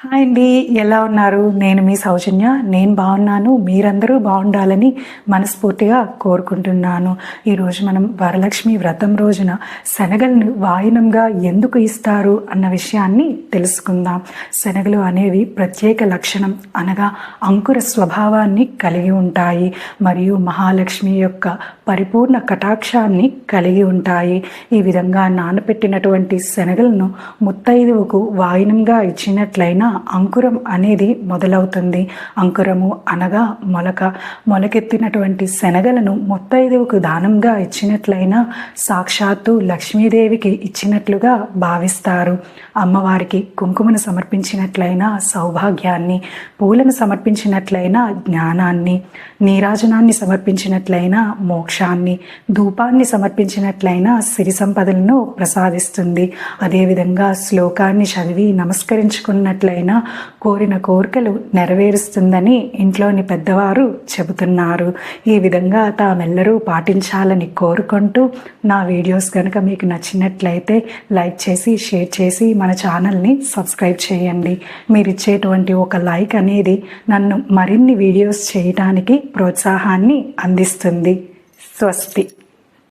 Hi అండి ఎలా ఉన్నారు? నేను మీ సౌజన్య. నేను బాగున్నాను. మీరందరూ బాగుండాలని మనస్ఫూర్తిగా కోరుకుంటున్నాను. ఈరోజు మనం వరలక్ష్మి వ్రతం రోజున శనగలను వాయినంగా ఎందుకు ఇస్తారు అన్న విషయాన్ని తెలుసుకుందాం. శనగలు అనేవి ప్రత్యేక లక్షణం అనగా అంకుర స్వభావాన్ని కలిగి ఉంటాయి మరియు మహాలక్ష్మి యొక్క పరిపూర్ణ కటాక్షాన్ని కలిగి ఉంటాయి. ఈ విధంగా నానపెట్టినటువంటి శనగలను ముత్తైదువుకు వాయినంగా ఇచ్చినట్లయినా అంకురం అనేది మొదలవుతుంది. అంకురము అనగా మొలక. మొలకెత్తినటువంటి శనగలను మొత్తైదేవుకు దానంగా ఇచ్చినట్లయినా సాక్షాత్తు లక్ష్మీదేవికి ఇచ్చినట్లుగా భావిస్తారు. అమ్మవారికి కుంకుమను సమర్పించినట్లయినా సౌభాగ్యాన్ని పూలను సమర్పించినట్లయినా జ్ఞానాన్ని నీరాజనాన్ని సమర్పించినట్లయినా మోక్షాన్ని ధూపాన్ని సమర్పించినట్లయినా సిరి సంపదలను ప్రసాదిస్తుంది. అదేవిధంగా శ్లోకాన్ని చదివి నమస్కరించుకున్నట్లయినా కోరిన కోరికలు నెరవేరుస్తుందని ఇంట్లోని పెద్దవారు చెబుతున్నారు. ఈ విధంగా తామెల్లరూ పాటించాలని కోరుకుంటూ నా వీడియోస్ కనుక మీకు నచ్చినట్లయితే లైక్ చేసి షేర్ చేసి మన ఛానల్ని సబ్స్క్రైబ్ చేయండి. మీరు ఇచ్చేటువంటి ఒక లైక్ అనేది నన్ను మరిన్ని వీడియోస్ చేయడానికి ప్రోత్సాహాన్ని అందిస్తుంది. స్వస్తి.